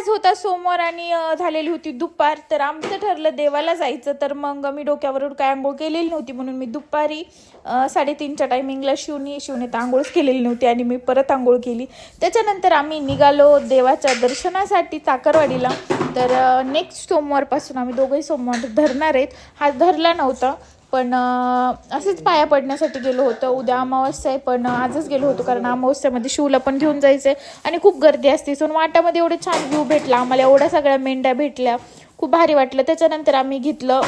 आज होता सोमवार आणि झालेली होती दुपार. तर आमचं ठरलं देवाला जायचं. तर मग मी डोक्यावरून काय आंघोळ केलेली नव्हती म्हणून मी दुपारी साडेतीनच्या टायमिंगला शिवणी शिवणे तर आंघोळच केलेली नव्हती आणि मी परत आंघोळ केली. त्याच्यानंतर आम्ही निघालो देवाच्या दर्शनासाठी चाकरवाडीला तर नेक्स्ट सोमवारपासून आम्ही दोघंही सोमवार धरणार आहेत. हा धरला नव्हता. पण असेच पाया पडण्यासाठी गेलो होतो. उद्या अमावस्या आहे पण आजच गेलो होतो कारण अमावस्यामध्ये शिवला पण घेऊन जायचं आहे आणि खूप गर्दी असते. सो वाटामध्ये एवढे छान व्ह्यू भेटला. आम्हाला एवढ्या सगळ्या मेंढ्या भेटल्या. खूप भारी वाटलं. त्याच्यानंतर आम्ही घेतलं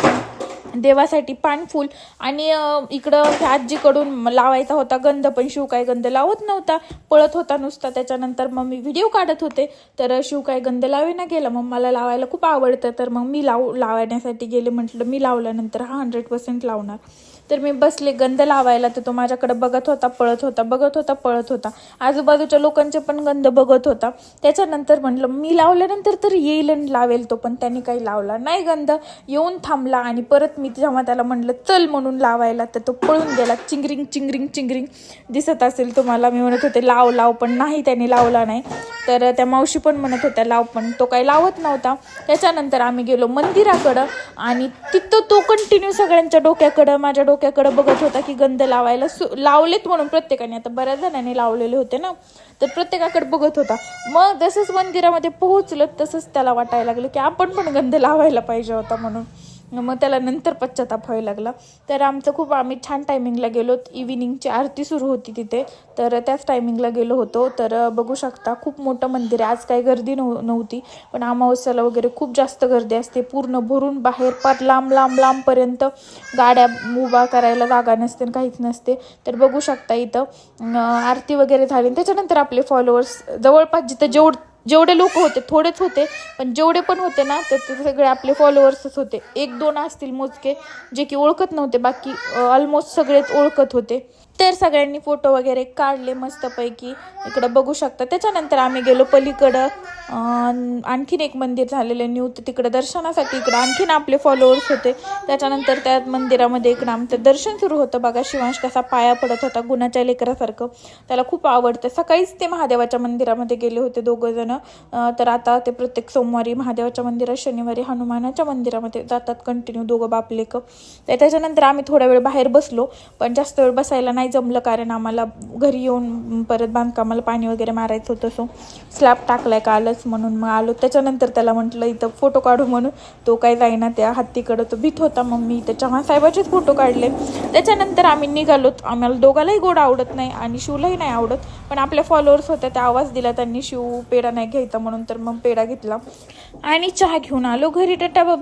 देवासाठी पानफूल आणि इकडं ह्या आजीकडून लावायचा होता गंध पण शिव काय गंध लावत नव्हता. पळत होता नुसता. त्याच्यानंतर मग मी व्हिडिओ काढत होते. तर शिव काय गंध लावेना गेला. मग मला लावायला खूप आवडतं. तर मग मी लाव लावण्यासाठी गेले. म्हटलं मी लावल्यानंतर हा हंड्रेड पर्सेंट लावणार. तर मी बसले. गंध लावायला तर तो माझ्याकडे बघत होता पळत होता बघत होता पळत होता. आजूबाजूच्या लोकांचे पण गंध बघत होता. त्याच्यानंतर म्हटलं मी लावल्यानंतर तर येईल आणि लावेल तो पण त्याने काही लावला नाही गंध. येऊन थांबला आणि परत मी जेव्हा त्याला म्हटलं चल म्हणून लावायला तर तो पळून गेला. चिंगरिंग चिंगरिंग चिंगरिंग दिसत असेल तुम्हाला. मी म्हणत होते लाव लाव. पण नाही त्याने लावला नाही. तर त्या मावशी पण म्हणत होत्या लाव. पण तो काही लावत नव्हता. त्याच्यानंतर आम्ही गेलो मंदिराकडं आणि तिथं तो कंटिन्यू सगळ्यांच्या डोक्याकडं माझ्या डोक्याकडं बघत होता की गंध लावायला सु लावलेत म्हणून प्रत्येकाने. आता बऱ्याच जणांनी लावलेले होते ना. तर प्रत्येकाकडे बघत होता. मग जसंच मंदिरामध्ये पोहोचलं तसंच त्याला वाटायला लागलं की आपण पण गंध लावायला पाहिजे होता म्हणून. मग त्याला नंतर पश्चाताप व्हायला लागला. तर आमचं खूप आम्ही छान टायमिंगला गेलो. इव्हिनिंगची आरती सुरू होती तिथे. तर त्याच टायमिंगला गेलो होतो. तर बघू शकता खूप मोठं मंदिर आहे. आज काही गर्दी नव्ह नव्हती. पण अमावस्याला वगैरे खूप जास्त गर्दी असते. पूर्ण भरून बाहेर पार लांब लांब लांबपर्यंत गाड्या उभा करायला जागा नसते आणि काहीच नसते. तर बघू शकता इथं आरती वगैरे झाली. त्याच्यानंतर आपले फॉलोअर्स जवळपास जिथं जेवढ जेवढे लोक होते थोडेच होते पण जेवढे पण होते ना तर ते सगळे आपले फॉलोअर्सच होते. एक दोन असतील मोजके जे की ओळखत नव्हते बाकी ऑलमोस्ट सगळेच ओळखत होते. तर सगळ्यांनी फोटो वगैरे काढले मस्तपैकी. इकडं बघू शकता. त्याच्यानंतर आम्ही गेलो पलीकडं. आणखीन एक मंदिर झालेलं न्यू तर तिकडं दर्शनासाठी इकडं आणखीन आपले फॉलोअर्स होते. त्याच्यानंतर त्या मंदिरामध्ये इकडं आमचं दर्शन सुरू होतं. बघा शिवांश कसा पाया पडत होता गुणाच्या लेकरासारखं. त्याला खूप आवडतं. सकाळीच ते महादेवाच्या मंदिरामध्ये गेले होते दोघं जण तर आता ते प्रत्येक सोमवारी महादेवाच्या मंदिरात शनिवारी हनुमानाच्या मंदिरामध्ये जातात कंटिन्यू दोघं बापलेक. तर त्याच्यानंतर आम्ही थोडा वेळ बाहेर बसलो. पण जास्त वेळ बसायला नाही जमलं कारण आम्हाला घरी येऊन परत बांधकामाला पाणी वगैरे मारायचं होतं. सो स्लॅब टाकलाय आलंच म्हणून मग आलो. त्याच्यानंतर त्याला म्हटलं इथं फोटो काढू म्हणून. तो काय जाईना त्या हत्तीकडं. तो भीत होता. मग मी इथं चव्हाण साहेबाचेच फोटो काढले. त्याच्यानंतर आम्ही निघालोत आम्हाला दोघालाही गोड आवडत नाही आणि शिवलाही नाही आवडत. पण आपल्या फॉलोअर्स होत्या. त्या आवाज दिला त्यांनी शिव पेढा नाही घ्यायचा म्हणून. तर मग पेढा घेतला. आणि चहा घेऊन आलो. घरी टाटा बाबा.